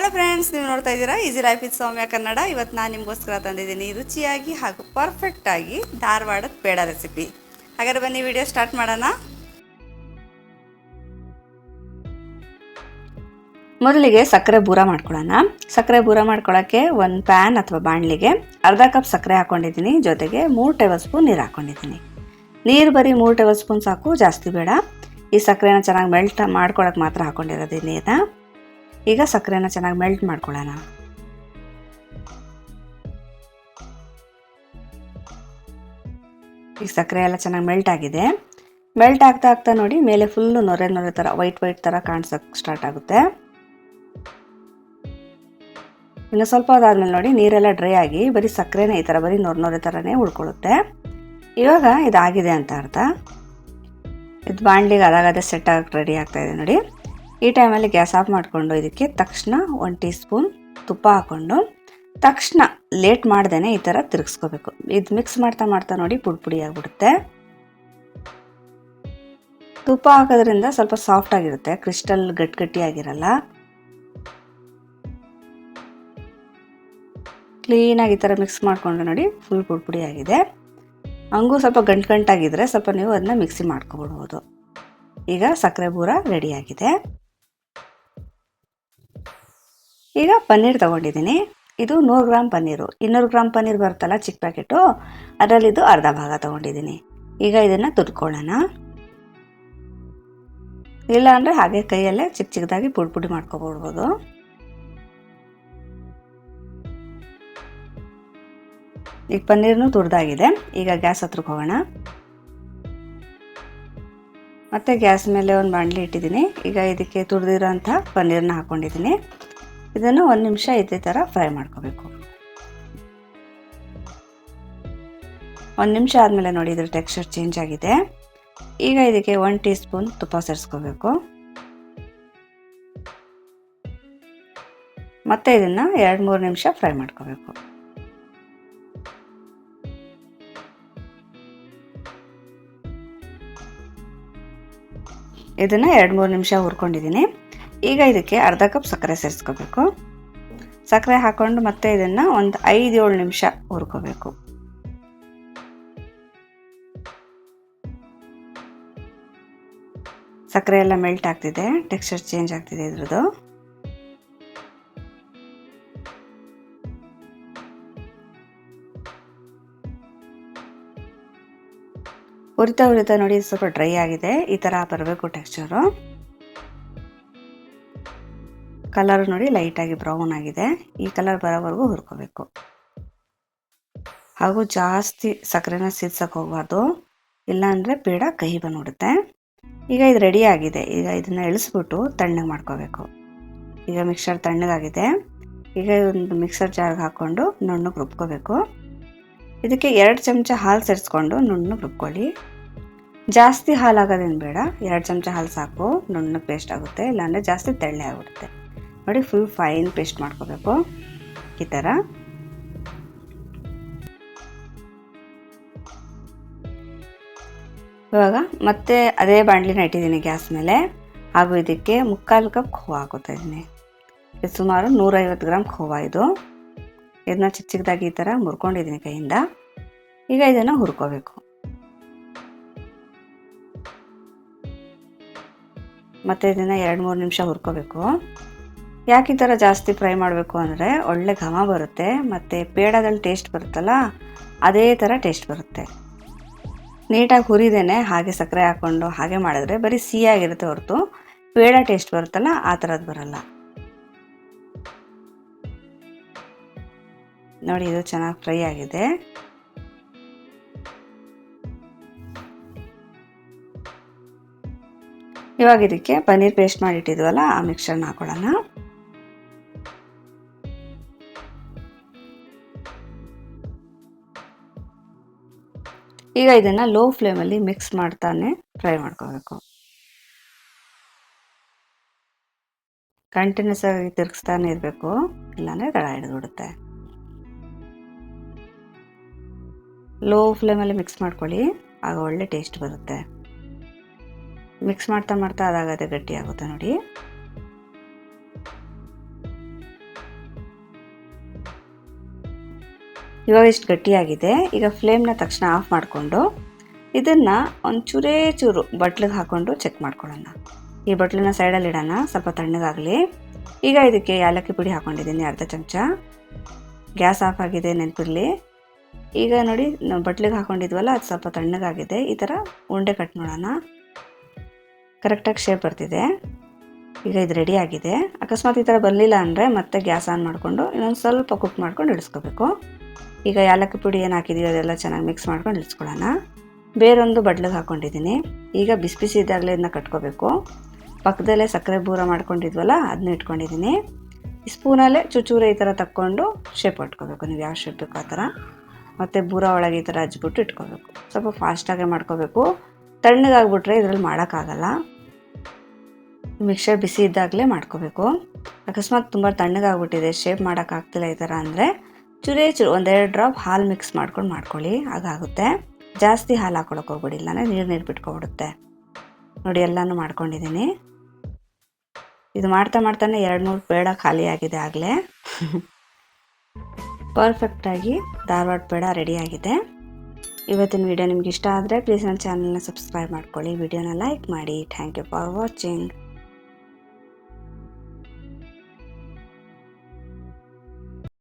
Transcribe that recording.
Hello friends ನೀವು ನೋಡ್ತಾ ಇದ್ದೀರಾ easy life with Sowmya Kannada ಇವತ್ತು ನಾನು ನಿಮಗೋಸ್ಕರ ತಂದಿದ್ದೀನಿ ರುಚಿಯಾಗಿ ಹಾಗೂ ಪರ್ಫೆಕ್ಟಾಗಿ ಧಾರವಾಡದ ಪೇಡ ರೆಸಿಪಿ ಹಾಗಾದ್ರೆ ಬನ್ನಿ ವಿಡಿಯೋ ಸ್ಟಾರ್ಟ್ ಮಾಡೋಣ. ಮೊದಲಿಗೆ ಸಕ್ಕರೆ ಬೂರ ಮಾಡ್ಕೊಳ್ಳೋಣ. ಸಕ್ಕರೆ ಬೂರ ಮಾಡ್ಕೊಳ್ಳೋಕ್ಕೆ ಒಂದು ಪ್ಯಾನ್ ಅಥವಾ ಬಾಣಲಿಗೆ ಅರ್ಧ ಕಪ್ ಸಕ್ಕರೆ ಹಾಕ್ಕೊಂಡಿದ್ದೀನಿ. ಜೊತೆಗೆ ಮೂರು ಟೇಬಲ್ ಸ್ಪೂನ್ ನೀರು ಹಾಕ್ಕೊಂಡಿದ್ದೀನಿ. ನೀರು ಬರೀ ಮೂರು ಟೇಬಲ್ ಸ್ಪೂನ್ ಸಾಕು, ಜಾಸ್ತಿ ಬೇಡ. ಈ ಸಕ್ಕರೆನ ಚೆನ್ನಾಗಿ ಮೆಲ್ಟ್ ಮಾಡ್ಕೊಳಕ್ಕೆ ಮಾತ್ರ ಹಾಕ್ಕೊಂಡಿರೋದು ನೀರನ್ನ ಈಗ ಸಕ್ಕರೆನ ಚೆನ್ನಾಗಿ ಮೆಲ್ಟ್ ಮಾಡ್ಕೊಳ್ಳೋಣ. ಈಗ ಸಕ್ಕರೆ ಎಲ್ಲ ಚೆನ್ನಾಗಿ ಮೆಲ್ಟ್ ಆಗಿದೆ. ಮೆಲ್ಟ್ ಆಗ್ತಾ ಆಗ್ತಾ ನೋಡಿ ಮೇಲೆ ಫುಲ್ಲು ನೊರೆ ನೊರೆ ಥರ ವೈಟ್ ವೈಟ್ ಥರ ಕಾಣಿಸೋಕೆ ಸ್ಟಾರ್ಟ್ ಆಗುತ್ತೆ. ಇನ್ನು ಸ್ವಲ್ಪ ಅದಾದ್ಮೇಲೆ ನೋಡಿ ನೀರೆಲ್ಲ ಡ್ರೈ ಆಗಿ ಬರೀ ಸಕ್ಕರೆನೇ ಈ ಥರ ಬರೀ ನೊರೆ ನೊರೆ ಥರನೇ ಉಳ್ಕೊಳ್ಳುತ್ತೆ. ಇವಾಗ ಇದಾಗಿದೆ ಅಂತ ಅರ್ಥ. ಇದು ಬಾಣಲಿಗೆ ಅದಾಗದೇ ಸೆಟ್ ಆಗಿ ರೆಡಿ ಆಗ್ತಾ ಇದೆ ನೋಡಿ. ಈ ಟೈಮಲ್ಲಿ ಗ್ಯಾಸ್ ಆಫ್ ಮಾಡಿಕೊಂಡು ಇದಕ್ಕೆ ತಕ್ಷಣ ಒಂದು ಟೀ ಸ್ಪೂನ್ ತುಪ್ಪ ಹಾಕ್ಕೊಂಡು ತಕ್ಷಣ ಲೇಟ್ ಮಾಡ್ದೇ ಈ ಥರ ತಿರುಗಿಸ್ಕೋಬೇಕು. ಇದು ಮಿಕ್ಸ್ ಮಾಡ್ತಾ ಮಾಡ್ತಾ ನೋಡಿ ಪುಡಿ ಪುಡಿ ಆಗಿಬಿಡುತ್ತೆ. ತುಪ್ಪ ಹಾಕೋದ್ರಿಂದ ಸ್ವಲ್ಪ ಸಾಫ್ಟ್ ಆಗಿರುತ್ತೆ, ಕ್ರಿಸ್ಟಲ್ ಗಟ್ಟಿ ಗಟ್ಟಿ ಆಗಿರಲ್ಲ ಕ್ಲೀನಾಗಿ ಈ ಥರ ಮಿಕ್ಸ್ ಮಾಡಿಕೊಂಡು ನೋಡಿ ಫುಲ್ ಪುಡಿ ಪುಡಿ ಆಗಿದೆ. ಹಂಗೂ ಸ್ವಲ್ಪ ಗಂಟು ಗಂಟಾಗಿದ್ದರೆ ಸ್ವಲ್ಪ ನೀವು ಅದನ್ನ ಮಿಕ್ಸಿ ಮಾಡ್ಕೊಬಿಡ್ಬೋದು. ಈಗ ಸಕ್ಕರೆ ಬೂರ ರೆಡಿಯಾಗಿದೆ ಈಗ ಪನ್ನೀರ್ ತಗೊಂಡಿದ್ದೀನಿ. ಇದು ನೂರು ಗ್ರಾಮ್ ಪನ್ನೀರು. ಇನ್ನೂರು ಗ್ರಾಮ್ ಪನ್ನೀರ್ ಬರುತ್ತಲ್ಲ ಚಿಕ್ಕ ಪ್ಯಾಕೆಟು ಅದರಲ್ಲಿದ್ದು ಅರ್ಧ ಭಾಗ ತಗೊಂಡಿದ್ದೀನಿ. ಈಗ ಇದನ್ನು ತುರ್ಕೊಳ್ಳೋಣ. ಇಲ್ಲ ಅಂದರೆ ಹಾಗೆ ಕೈಯಲ್ಲೇ ಚಿಕ್ಕ ಚಿಕ್ಕದಾಗಿ ಪುಡಿ ಪುಡಿ ಮಾಡ್ಕೊಬಿಡ್ಬೋದು. ಈಗ ಪನ್ನೀರ್ನು ತುರ್ದಾಗಿದೆ. ಈಗ ಗ್ಯಾಸ್ ಹತ್ರಕ್ಕೆ ಹೋಗೋಣ. ಮತ್ತೆ ಗ್ಯಾಸ್ ಮೇಲೆ ಒಂದು ಬಾಣಲಿ ಇಟ್ಟಿದ್ದೀನಿ. ಈಗ ಇದಕ್ಕೆ ತುರಿದಿರೋಂಥ ಪನ್ನೀರನ್ನ ಹಾಕ್ಕೊಂಡಿದ್ದೀನಿ ಇದನ್ನು ಒಂದು ನಿಮಿಷ ಇದೇ ಥರ ಫ್ರೈ ಮಾಡ್ಕೋಬೇಕು. ಒಂದು ನಿಮಿಷ ಆದಮೇಲೆ ನೋಡಿ ಇದ್ರ ಟೆಕ್ಸ್ಚರ್ ಚೇಂಜ್ ಆಗಿದೆ. ಈಗ ಇದಕ್ಕೆ ಒನ್ ಟೀ ಸ್ಪೂನ್ ತುಪ್ಪ ಸೇರಿಸ್ಕೋಬೇಕು. ಮತ್ತೆ ಇದನ್ನು ಎರಡು ಮೂರು ನಿಮಿಷ ಫ್ರೈ ಮಾಡ್ಕೋಬೇಕು. ಇದನ್ನು ಎರಡು ಮೂರು ನಿಮಿಷ ಹುರ್ಕೊಂಡಿದ್ದೀನಿ. ಈಗ ಇದಕ್ಕೆ ಅರ್ಧ ಕಪ್ ಸಕ್ಕರೆ ಸೇರಿಸ್ಕೋಬೇಕು. ಸಕ್ಕರೆ ಹಾಕ್ಕೊಂಡು ಮತ್ತೆ ಇದನ್ನು ಒಂದು ಐದು ಏಳು ನಿಮಿಷ ಹುರ್ಕೋಬೇಕು. ಸಕ್ಕರೆ ಎಲ್ಲ ಮೆಲ್ಟ್ ಆಗ್ತಿದೆ, ಟೆಕ್ಸ್ಚರ್ ಚೇಂಜ್ ಆಗ್ತಿದೆ ಇದ್ರದ್ದು. ಹುರಿತಾ ಹುರಿತಾ ನೋಡಿ, ಸ್ವಲ್ಪ ಡ್ರೈ ಆಗಿದೆ. ಈ ಥರ ಬರಬೇಕು ಟೆಕ್ಸ್ಚರು. ಕಲರ್ ನೋಡಿ ಲೈಟಾಗಿ ಬ್ರೌನ್ ಆಗಿದೆ. ಈ ಕಲರ್ ಬರೋವರೆಗೂ ಹುರ್ಕೋಬೇಕು. ಹಾಗೂ ಜಾಸ್ತಿ ಸಕ್ಕರೆನ ಸಿದ್ಸಕ್ಕೆ ಹೋಗಬಾರ್ದು. ಇಲ್ಲಾಂದರೆ ಬೇಡ ಕಹಿ ಬಂದ್ಬಿಡುತ್ತೆ. ಈಗ ಇದು ರೆಡಿ ಆಗಿದೆ. ಈಗ ಇದನ್ನು ಇಳಿಸ್ಬಿಟ್ಟು ತಣ್ಣಗೆ ಮಾಡ್ಕೋಬೇಕು. ಈಗ ಮಿಕ್ಸರ್ ತಣ್ಣಗಾಗಿದೆ. ಈಗ ಒಂದು ಮಿಕ್ಸರ್ ಜಾರ್ಗೆ ಹಾಕ್ಕೊಂಡು ನುಣ್ಣಗೆ ರುಬ್ಕೋಬೇಕು. ಇದಕ್ಕೆ ಎರಡು ಚಮಚ ಹಾಲು ಸೇರಿಸ್ಕೊಂಡು ನುಣ್ಣಗೆ ರುಬ್ಕೊಳ್ಳಿ. ಜಾಸ್ತಿ ಹಾಲು ಆಗೋದೇನು ಬೇಡ. ಎರಡು ಚಮಚ ಹಾಲು ಸಾಕು. ನುಣ್ಣಗೆ ಪೇಸ್ಟ್ ಆಗುತ್ತೆ. ಇಲ್ಲಾಂದರೆ ಜಾಸ್ತಿ ತೆಳ್ಳೆ ಆಗಿಬಿಡುತ್ತೆ. ನೋಡಿ ಫುಲ್ ಫೈನ್ ಪೇಸ್ಟ್ ಮಾಡ್ಕೋಬೇಕು. ಈ ಥರ ಇವಾಗ ಮತ್ತೆ ಅದೇ ಬಾಣಲಿನ ಇಟ್ಟಿದ್ದೀನಿ ಗ್ಯಾಸ್ ಮೇಲೆ. ಹಾಗೂ ಇದಕ್ಕೆ ಮುಕ್ಕಾಲು ಕಪ್ ಖೋವಾ ಹಾಕೋತಾ ಇದ್ದೀನಿ. ಇದು ಸುಮಾರು ನೂರೈವತ್ತು ಗ್ರಾಮ್ ಖೋವಾ ಇದು. ಇದನ್ನ ಚಿಕ್ಕ ಚಿಕ್ಕದಾಗಿ ಈ ಥರ ಮುರ್ಕೊಂಡಿದ್ದೀನಿ ಕೈಯಿಂದ. ಈಗ ಇದನ್ನು ಹುರ್ಕೋಬೇಕು. ಮತ್ತು ಇದನ್ನು ಎರಡು ಮೂರು ನಿಮಿಷ ಹುರ್ಕೋಬೇಕು. ಯಾಕೆ ಈ ಥರ ಜಾಸ್ತಿ ಫ್ರೈ ಮಾಡಬೇಕು ಅಂದರೆ ಒಳ್ಳೆ ಘಮ ಬರುತ್ತೆ ಮತ್ತು ಪೇಡದಲ್ಲಿ ಟೇಸ್ಟ್ ಬರುತ್ತಲ್ಲ, ಅದೇ ಥರ ಟೇಸ್ಟ್ ಬರುತ್ತೆ. ನೀಟಾಗಿ ಹುರಿದೇನೆ ಹಾಗೆ ಸಕ್ಕರೆ ಹಾಕ್ಕೊಂಡು ಹಾಗೆ ಮಾಡಿದ್ರೆ ಬರೀ ಸಿಹಿಯಾಗಿರುತ್ತೆ ಹೊರತು ಪೇಡ ಟೇಸ್ಟ್ ಬರುತ್ತಲ್ಲ, ಆ ಥರದ್ದು ಬರಲ್ಲ. ನೋಡಿ, ಇದು ಚೆನ್ನಾಗಿ ಫ್ರೈ ಆಗಿದೆ. ಇವಾಗ ಇದಕ್ಕೆ ಪನ್ನೀರ್ ಪೇಸ್ಟ್ ಮಾಡಿಟ್ಟಿದ್ವಲ್ಲ, ಆ ಮಿಕ್ಸರ್ನ ಹಾಕೊಳ್ಳೋಣ. ಈಗ ಇದನ್ನು ಲೋ ಫ್ಲೇಮಲ್ಲಿ ಮಿಕ್ಸ್ ಮಾಡ್ತಾನೆ ಫ್ರೈ ಮಾಡ್ಕೋಬೇಕು. ಕಂಟಿನ್ಯೂಸ್ ಆಗಿ ತಿರುಗಿಸ್ತಾನೆ ಇರಬೇಕು, ಇಲ್ಲಾಂದರೆ ಹಿಡಿದು ಹಿಡಿದ್ಬಿಡುತ್ತೆ. ಲೋ ಫ್ಲೇಮಲ್ಲಿ ಮಿಕ್ಸ್ ಮಾಡ್ಕೊಳ್ಳಿ, ಆಗ ಒಳ್ಳೆ ಟೇಸ್ಟ್ ಬರುತ್ತೆ. ಮಿಕ್ಸ್ ಮಾಡ್ತಾ ಮಾಡ್ತಾ ಅದಾಗದೆ ಗಟ್ಟಿ ಆಗುತ್ತೆ ನೋಡಿ. ಇವಾಗ ಇಷ್ಟು ಗಟ್ಟಿಯಾಗಿದೆ. ಈಗ ಫ್ಲೇಮ್ನ ತಕ್ಷಣ ಆಫ್ ಮಾಡಿಕೊಂಡು ಇದನ್ನು ಒಂದು ಚೂರೇ ಬಟ್ಲಿಗೆ ಹಾಕ್ಕೊಂಡು ಚೆಕ್ ಮಾಡ್ಕೊಳ್ಳೋಣ. ಈ ಬಟ್ಲನ್ನ ಸೈಡಲ್ಲಿ ಇಡೋಣ, ಸ್ವಲ್ಪ ತಣ್ಣಗಾಗಲಿ. ಈಗ ಇದಕ್ಕೆ ಏಲಕ್ಕಿ ಪುಡಿ ಹಾಕ್ಕೊಂಡಿದ್ದೀನಿ ಅರ್ಧ ಚಮಚ. ಗ್ಯಾಸ್ ಆಫ್ ಆಗಿದೆ, ನೆನಪಿರಲಿ. ಈಗ ನೋಡಿ, ನಾವು ಬಟ್ಲಿಗೆ ಹಾಕ್ಕೊಂಡಿದ್ವಲ್ಲ ಅದು ಸ್ವಲ್ಪ ತಣ್ಣಗಾಗಿದೆ. ಈ ಥರ ಉಂಡೆ ಕಟ್ ಮಾಡೋಣ. ಕರೆಕ್ಟಾಗಿ ಶೇಪ್ ಬರ್ತಿದೆ. ಈಗ ಇದು ರೆಡಿ ಆಗಿದೆ. ಅಕಸ್ಮಾತ್ ಈ ಥರ ಬರಲಿಲ್ಲ ಅಂದರೆ ಮತ್ತೆ ಗ್ಯಾಸ್ ಆನ್ ಮಾಡಿಕೊಂಡು ಇನ್ನೊಂದು ಸ್ವಲ್ಪ ಕುಕ್ ಮಾಡ್ಕೊಂಡು ಇಳಿಸ್ಕೋಬೇಕು ಈಗ ಯಾಲಕ್ಕಿ ಪುಡಿ ಏನು ಹಾಕಿದೀವಿ, ಅದೆಲ್ಲ ಚೆನ್ನಾಗಿ ಮಿಕ್ಸ್ ಮಾಡ್ಕೊಂಡು ಇಳಿಸ್ಕೊಳ್ಳೋಣ. ಬೇರೊಂದು ಬಡ್ಲಿಗೆ ಹಾಕ್ಕೊಂಡಿದ್ದೀನಿ ಈಗ ಬಿಸಿ ಬಿಸಿ ಇದ್ದಾಗಲೇ ಇದನ್ನ ಕಟ್ಕೋಬೇಕು. ಪಕ್ಕದಲ್ಲೇ ಸಕ್ಕರೆ ಬೂರ ಮಾಡ್ಕೊಂಡಿದ್ವಲ್ಲ ಅದನ್ನ ಇಟ್ಕೊಂಡಿದ್ದೀನಿ. ಸ್ಪೂನಲ್ಲೇ ಚುಚೂರ ಈ ಥರ ತಕ್ಕೊಂಡು ಶೇಪ್ ಇಟ್ಕೋಬೇಕು ನೀವು ಯಾವ ಶೇಪ್ ಬೇಕು ಆ ಥರ ಮತ್ತು ಬೂರ ಒಳಗೆ ಈ ಥರ ಹಚ್ಬಿಟ್ಟು ಇಟ್ಕೋಬೇಕು. ಸ್ವಲ್ಪ ಫಾಸ್ಟಾಗೆ ಮಾಡ್ಕೋಬೇಕು. ತಣ್ಣಗಾಗ್ಬಿಟ್ರೆ ಇದರಲ್ಲಿ ಮಾಡೋಕ್ಕಾಗಲ್ಲ. ಮಿಕ್ಸರ್ ಬಿಸಿ ಇದ್ದಾಗಲೇ ಮಾಡ್ಕೋಬೇಕು. ಅಕಸ್ಮಾತ್ ತುಂಬ ತಣ್ಣಗಾಗ್ಬಿಟ್ಟಿದೆ ಶೇಪ್ ಮಾಡೋಕ್ಕಾಗ್ತಿಲ್ಲ ಈ ಥರ ಅಂದರೆ. ಚೂರೇ ಚೂರು, ಒಂದೆರಡು ಡ್ರಾಪ್ ಹಾಲು ಮಿಕ್ಸ್ ಮಾಡ್ಕೊಂಡು ಮಾಡ್ಕೊಳ್ಳಿ ಹಾಗಾಗುತ್ತೆ ಜಾಸ್ತಿ ಹಾಲು ಹಾಕೊಳಕ್ಕೆ ಹೋಗ್ಬಿಡಿ, ಇಲ್ಲಾಂದರೆ ನೀರು ನೀರು ಬಿಟ್ಕೊಬಿಡುತ್ತೆ. ನೋಡಿ, ಎಲ್ಲನೂ ಮಾಡ್ಕೊಂಡಿದ್ದೀನಿ. ಇದು ಮಾಡ್ತಾ ಮಾಡ್ತಾನೆ ಎರಡು ಮೂರು ಪೇಡ ಖಾಲಿ ಆಗಿದೆ ಆಗಲೇ. ಪರ್ಫೆಕ್ಟಾಗಿ ಧಾರವಾಡ ಪೇಡ ರೆಡಿಯಾಗಿದೆ ಇವತ್ತಿನ ವಿಡಿಯೋ ನಿಮ್ಗೆ ಇಷ್ಟ ಆದರೆ ಪ್ಲೀಸ್ ನನ್ನ ಚಾನಲ್ನ ಸಬ್ಸ್ಕ್ರೈಬ್ ಮಾಡ್ಕೊಳ್ಳಿ. ವಿಡಿಯೋನ ಲೈಕ್ ಮಾಡಿ. Thank you for watching